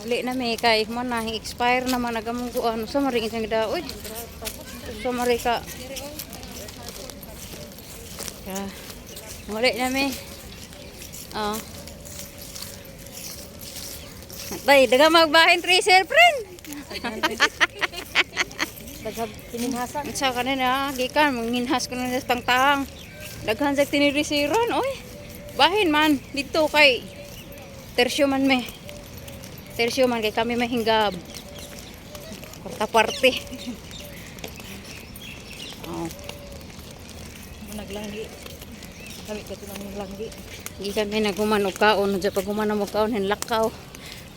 Muli na may kay mo na expire naman nagamong kuan sa maring isang daod. Sa mari ka. Ya. Muli na may. Oh. Tay, daga magbahin tracer friend. Daghag pininhasan. Sa kanina, gikan manginhas ko na sa tangtang. Daghan sa tinirisiron, oy. Bahin man dito kay tersyo man me. Tersyo man kay kami mahinggab. Kwarta parte. oh, Naglanggi. Kami ka tunang naglanggi. di kami naguman og kaon, sa paguman mo kaon hin lakaw.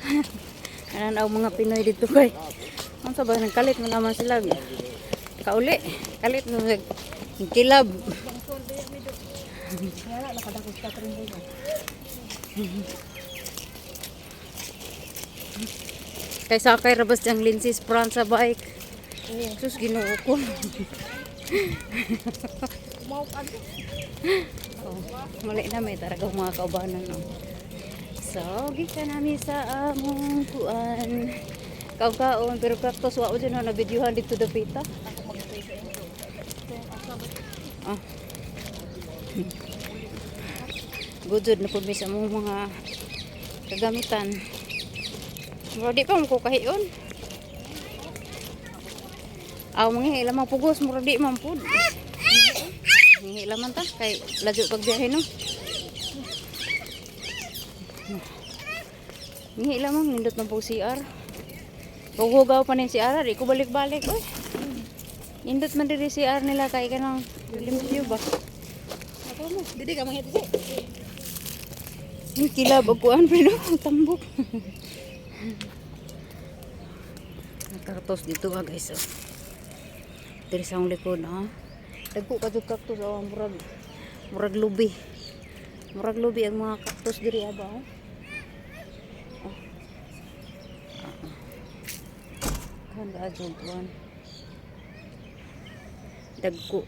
Anan ang mga Pinoy dito kay. Ang sabay nagkalit mo naman sila. Kauli, kalit mo sa kilab. Kaya nakadakos ka rin dito. Kay rabas ang lenses front sa bike. Oo. Sus, ginoo ko. Oh, mali na may taragang mga kaubanan. No? So, gika namin sa among kuan. Kaon-kaon, pero kaktos wa ko dyan na videohan dito dapita. Ah. Gudod na po sa among mga kagamitan. Pero di pa mo ko kahiyon. Aw, mga ilamang pugos, mura di man po. Hingi laman ta kay lajo pag biyahe no. Hingi lamang nindot man po CR. Gugugaw pa ni CR, di ko balik-balik oy. Nindot man diri CR nila kay kanang limpyo ba. Ako mo. Didi ka dito. Yung kilab og kuan pero tambok. Nagkartos dito ah guys. Oh. Diri sa likod ah. Dagko ka jud kaktus oh, murag murag lubi. Murag lubi ang mga kaktus diri aba oh. Oh. Kan ga jud kuan. Dagko.